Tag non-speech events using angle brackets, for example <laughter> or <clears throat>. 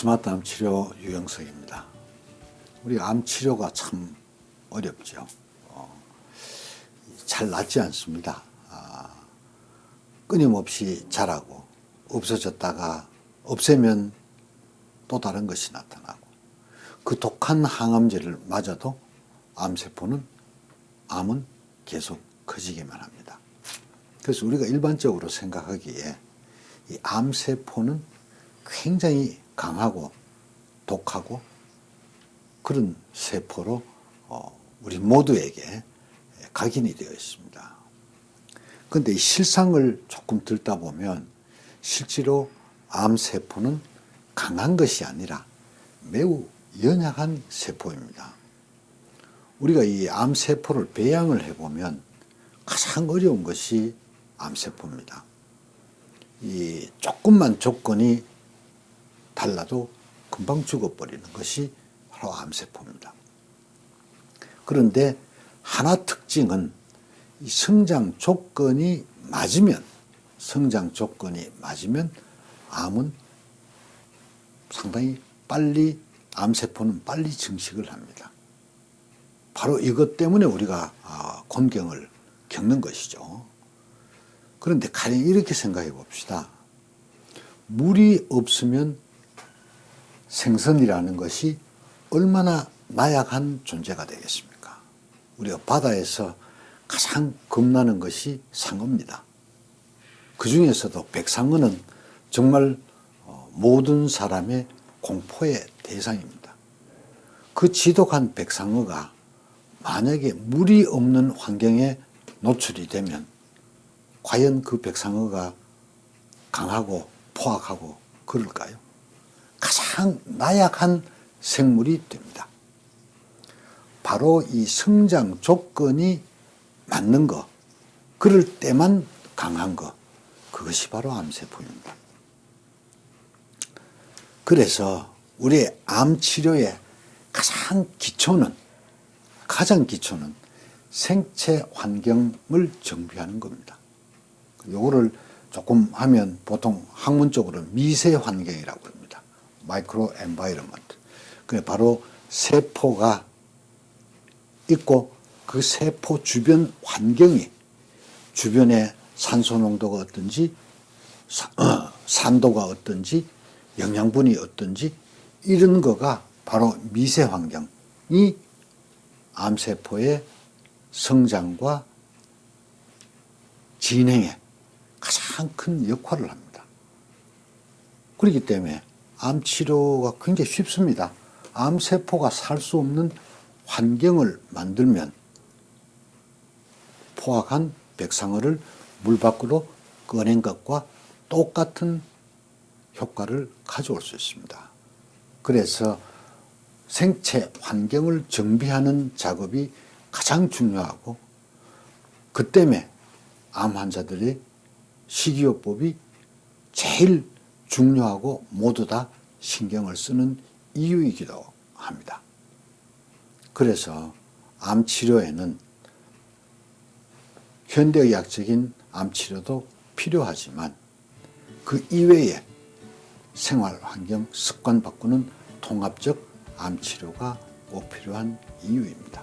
스마트 암 치료 유영석입니다. 우리 암 치료가 참 어렵죠. 어, 잘 낫지 않습니다. 아, 끊임없이 자라고 없어졌다가 없애면 또 다른 것이 나타나고 그 독한 항암제를 맞아도 암세포는 암은 계속 커지기만 합니다. 그래서 우리가 일반적으로 생각하기에 이 암세포는 굉장히 강하고 독하고 그런 세포로 어, 우리 모두에게 각인이 되어 있습니다. 그런데 이 실상을 조금 듣다 보면 실제로 암세포는 강한 것이 아니라 매우 연약한 세포입니다. 우리가 이 암세포를 배양을 해보면 가장 어려운 것이 암세포입니다. 이 조금만 조건이 달라도 금방 죽어버리는 것이 바로 암세포입니다. 그런데 하나 특징은 이 성장 조건이 맞으면 성장 조건이 맞으면 암은 상당히 빨리 암세포는 빨리 증식을 합니다. 바로 이것 때문에 우리가 아, 곤경을 겪는 것이죠. 그런데 가령 이렇게 생각해 봅시다. 물이 없으면 생선이라는 것이 얼마나 나약한 존재가 되겠습니까? 우리가 바다에서 가장 겁나는 것이 상어입니다. 그 중에서도 백상어는 정말 어, 모든 사람의 공포의 대상입니다. 그 지독한 백상어가 만약에 물이 없는 환경에 노출이 되면 과연 그 백상어가 강하고 포악하고 그럴까요? 가장 나약한 생물이 됩니다. 바로 이 성장 조건이 맞는 것, 그럴 때만 강한 것, 그것이 바로 암세포입니다. 그래서 우리의 암 치료의 가장 기초는, 가장 기초는 생체 환경을 정비하는 겁니다. 요거를 조금 하면 보통 학문적으로 미세 환경이라고 합니다. 마이크로 엔바이러먼트. 그 바로 세포가 있고 그 세포 주변 환경이 주변의 산소 농도가 어떤지 <clears throat> 산도가 어떤지 영양분이 어떤지 이런 거가 바로 미세 환경이 암세포의 성장과 진행에 가장 큰 역할을 합니다. 그렇기 때문에 암 치료가 굉장히 쉽습니다. 암세포가 살 수 없는 환경을 만들면 포악한 백상어를 물 밖으로 꺼낸 것과 똑같은 효과를 가져올 수 있습니다. 그래서 생체 환경을 정비하는 작업이 가장 중요하고 그 때문에 암 환자들의 식이요법이 제일 중요하고 모두 다 신경을 쓰는 이유이기도 합니다. 그래서 암 치료에는 현대의학적인 암 치료도 필요하지만 그 이외에 생활 환경 습관 바꾸는 통합적 암 치료가 꼭 필요한 이유입니다.